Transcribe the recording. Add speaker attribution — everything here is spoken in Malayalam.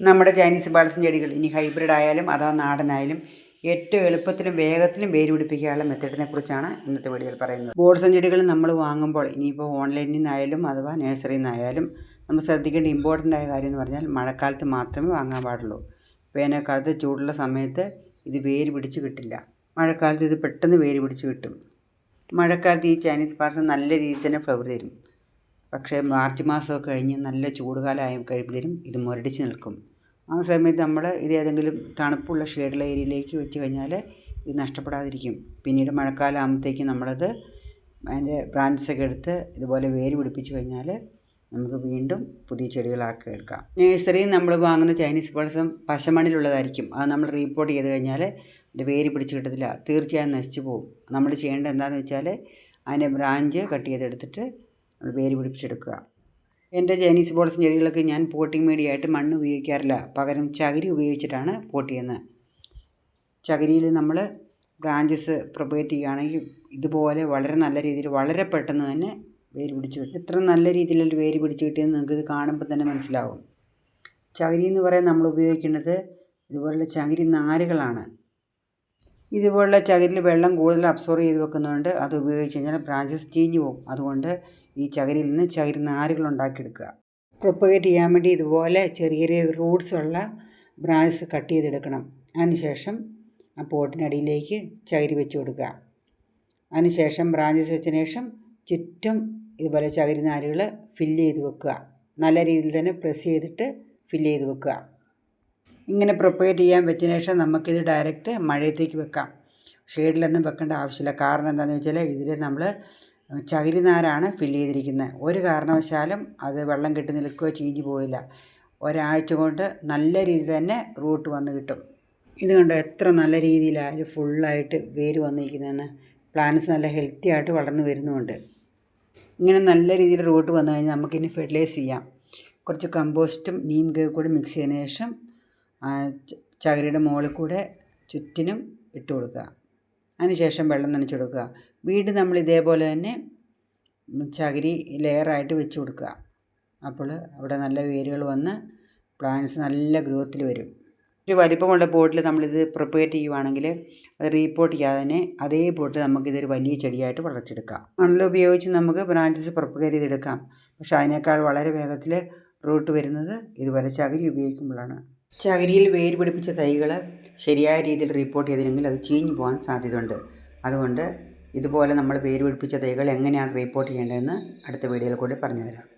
Speaker 1: നമ്മുടെ ചൈനീസ് ബാൾസം ചെടികൾ. ഇനി ഹൈബ്രിഡ് ആയാലും അതാ നാടനായാലും ഏറ്റവും എളുപ്പത്തിലും വേഗത്തിലും വേര് പിടിപ്പിക്കാനുള്ള മെത്തേഡിനെ കുറിച്ചാണ് ഇന്നത്തെ വീഡിയോയിൽ പറയുന്നത്. ബോൾസം ചെടികൾ നമ്മൾ വാങ്ങുമ്പോൾ ഇനിയിപ്പോൾ ഓൺലൈനിൽ നിന്നായാലും അഥവാ നഴ്സറിയിൽ നിന്നായാലും നമ്മൾ ശ്രദ്ധിക്കേണ്ട ഇമ്പോർട്ടന്റ് ആയ കാര്യം എന്ന് പറഞ്ഞാൽ മഴക്കാലത്ത് മാത്രമേ വാങ്ങാൻ പാടുള്ളൂ. വേനൽക്കാലത്ത് ചൂടുള്ള സമയത്ത് ഇത് വേര് പിടിച്ച് കിട്ടില്ല. മഴക്കാലത്ത് ഇത് പെട്ടെന്ന് വേര് പിടിച്ച് കിട്ടും. മഴക്കാലത്ത് ഈ ചൈനീസ് പാർട്സ് നല്ല രീതിയിൽ തന്നെ ഫ്ലവർ തരും. പക്ഷേ മാർച്ച് മാസമൊക്കെ കഴിഞ്ഞ് നല്ല ചൂടുകാലമായി കഴിയുമ്പോഴേക്കും ഇത് മുരടിച്ച് നിൽക്കും. ആ സമയത്ത് നമ്മൾ ഇത് ഏതെങ്കിലും തണുപ്പുള്ള ഷെയ്ഡുള്ള ഏരിയയിലേക്ക് വെച്ച് കഴിഞ്ഞാൽ ഇത് നഷ്ടപ്പെടാതിരിക്കും. പിന്നീട് മഴക്കാലം ആകുമ്പോഴത്തേക്കും നമ്മളത് അതിന്റെ ബ്രാഞ്ചസൊക്കെ എടുത്ത് ഇതുപോലെ വേര് പിടിപ്പിച്ച് കഴിഞ്ഞാൽ നമുക്ക് വീണ്ടും പുതിയ ചെടികളാക്കി എടുക്കാം. നഴ്സറിയിൽ നമ്മൾ വാങ്ങുന്ന ചൈനീസ് പഴസം പശമണിലുള്ളതായിരിക്കും അത് നമ്മൾ റീപ്പോർട്ട് ചെയ്ത് കഴിഞ്ഞാൽ അത് വേര് പിടിച്ച് കിട്ടത്തില്ല. തീർച്ചയായും നശിച്ചു പോകും. നമ്മൾ ചെയ്യേണ്ടത് എന്താണെന്ന് വെച്ചാൽ അതിന്റെ ബ്രാഞ്ച് കട്ട് ചെയ്തെടുത്തിട്ട് നമ്മൾ വേര് പിടിപ്പിച്ചെടുക്കുക. എന്റെ ചൈനീസ് ബോൾസ് ചെടികളൊക്കെ ഞാൻ പോട്ടിംഗ് മീഡിയ ആയിട്ട് മണ്ണ് ഉപയോഗിക്കാറില്ല. പകരം ചകിരി ഉപയോഗിച്ചിട്ടാണ് പോട്ട് ചെയ്യുന്നത്. ചകിരിയിൽ നമ്മൾ ബ്രാഞ്ചസ് പ്രൊപ്പഗേറ്റ് ചെയ്യുകയാണെങ്കിൽ ഇതുപോലെ വളരെ നല്ല രീതിയിൽ വളരെ പെട്ടെന്ന് തന്നെ വേര് പിടിച്ച് കിട്ടും. എത്ര നല്ല രീതിയിലൊരു വേര് പിടിച്ച് കിട്ടിയെന്ന് നിങ്ങൾക്ക് ഇത് കാണുമ്പോൾ തന്നെ മനസ്സിലാവും. ചകിരി എന്ന് പറയാൻ നമ്മൾ ഉപയോഗിക്കുന്നത് ഇതുപോലുള്ള ചകിരി നാരുകളാണ്. ഇതുപോലുള്ള ചകിരിയിൽ വെള്ളം കൂടുതൽ അബ്സോർവ് ചെയ്ത് വെക്കുന്നതുകൊണ്ട് അത് ഉപയോഗിച്ച് കഴിഞ്ഞാൽ ബ്രാഞ്ചസ് ചീഞ്ഞു പോകും. അതുകൊണ്ട് ഈ ചകരിയിൽ നിന്ന് ചകിരി നാരുകൾ ഉണ്ടാക്കിയെടുക്കുക. പ്രൊപ്പഗേറ്റ് ചെയ്യാൻ വേണ്ടി ഇതുപോലെ ചെറിയ ചെറിയ റൂട്ട്സ് ഉള്ള ബ്രാഞ്ചസ് കട്ട് ചെയ്തെടുക്കണം. അതിനുശേഷം ആ പോട്ടിനടിയിലേക്ക് ചകിരി വെച്ച് കൊടുക്കുക. അതിനുശേഷം ബ്രാഞ്ചസ് വെച്ചതിന് ശേഷം ചുറ്റും ഇതുപോലെ ചകിരി നാരുകൾ ഫില്ല് ചെയ്ത് വെക്കുക. നല്ല രീതിയിൽ തന്നെ പ്രസ് ചെയ്തിട്ട് ഫില്ല് ചെയ്ത് വെക്കുക. ഇങ്ങനെ പ്രൊപ്പഗേറ്റ് ചെയ്യാൻ വെച്ചതിന് ശേഷം നമുക്കിത് ഡയറക്റ്റ് മഴയത്തേക്ക് വെക്കാം. ഷെയ്ഡിലൊന്നും വെക്കേണ്ട ആവശ്യമില്ല. കാരണം എന്താണെന്ന് വെച്ചാൽ ഇതിൽ നമ്മൾ ചകിരി നാരാണ് ഫില്ല് ചെയ്തിരിക്കുന്നത്. ഒരു കാരണവശാലും അത് വെള്ളം കെട്ടി നിൽക്കുകയോ ചീഞ്ഞു പോയില്ല ഒരാഴ്ച കൊണ്ട് നല്ല രീതിയിൽ തന്നെ റൂട്ട് വന്ന് കിട്ടും. ഇത് കണ്ടോ എത്ര നല്ല രീതിയിലാണ് രീതിയിലായാലും ഫുള്ളായിട്ട് വേര് വന്നിരിക്കുന്നതെന്ന്. പ്ലാന്റ്സ് നല്ല ഹെൽത്തി ആയിട്ട് വളർന്നു വരുന്നുമുണ്ട്. ഇങ്ങനെ നല്ല രീതിയിൽ റൂട്ട് വന്നു കഴിഞ്ഞാൽ നമുക്കിനി ഫെർട്ടിലൈസ് ചെയ്യാം. കുറച്ച് കമ്പോസ്റ്റും നീം ഗേ കൂടി മിക്സ് ചെയ്തതിന് ശേഷം ചകിരിയുടെ മുകളിൽ കൂടെ ചുറ്റിനും ഇട്ട് കൊടുക്കുക. അതിനുശേഷം വെള്ളം നനച്ചു കൊടുക്കുക. വീണ്ടും നമ്മൾ ഇതേപോലെ തന്നെ ചകിരി ലെയറായിട്ട് വെച്ച് കൊടുക്കുക. അപ്പോൾ അവിടെ നല്ല വേരുകൾ വന്ന് പ്ലാന്റ്സ് നല്ല ഗ്രോത്തിൽ വരും. ഒരു വലിപ്പമുള്ള പോട്ടിൽ നമ്മളിത് പ്രൊപ്പഗേറ്റ് ചെയ്യുവാണെങ്കിൽ അത് റീപ്പോർട്ട് ചെയ്യാതെ തന്നെ അതേ പോട്ട് നമുക്കിതൊരു വലിയ ചെടിയായിട്ട് വളർത്തിയെടുക്കാം. മണൽ ഉപയോഗിച്ച് നമുക്ക് ബ്രാഞ്ചസ് പ്രൊപ്പഗേറ്റ് ചെയ്തെടുക്കാം. പക്ഷേ അതിനേക്കാൾ വളരെ വേഗത്തിൽ റൂട്ട് വരുന്നത് ഇതുപോലെ ചകിരി ഉപയോഗിക്കുമ്പോഴാണ്. ചകിരിയിൽ വേര് പിടിപ്പിച്ച തൈകൾ ശരിയായ രീതിയിൽ റിപ്പോർട്ട് ചെയ്തില്ലെങ്കിൽ അത് ചീഞ്ഞു പോകാൻ സാധ്യതയുണ്ട്. അതുകൊണ്ട് ഇതുപോലെ നമ്മൾ വേര് പിടിപ്പിച്ച തൈകൾ എങ്ങനെയാണ് റിപ്പോർട്ട് ചെയ്യേണ്ടതെന്ന് അടുത്ത വീഡിയോയിൽ കൂടി പറഞ്ഞുതരാം.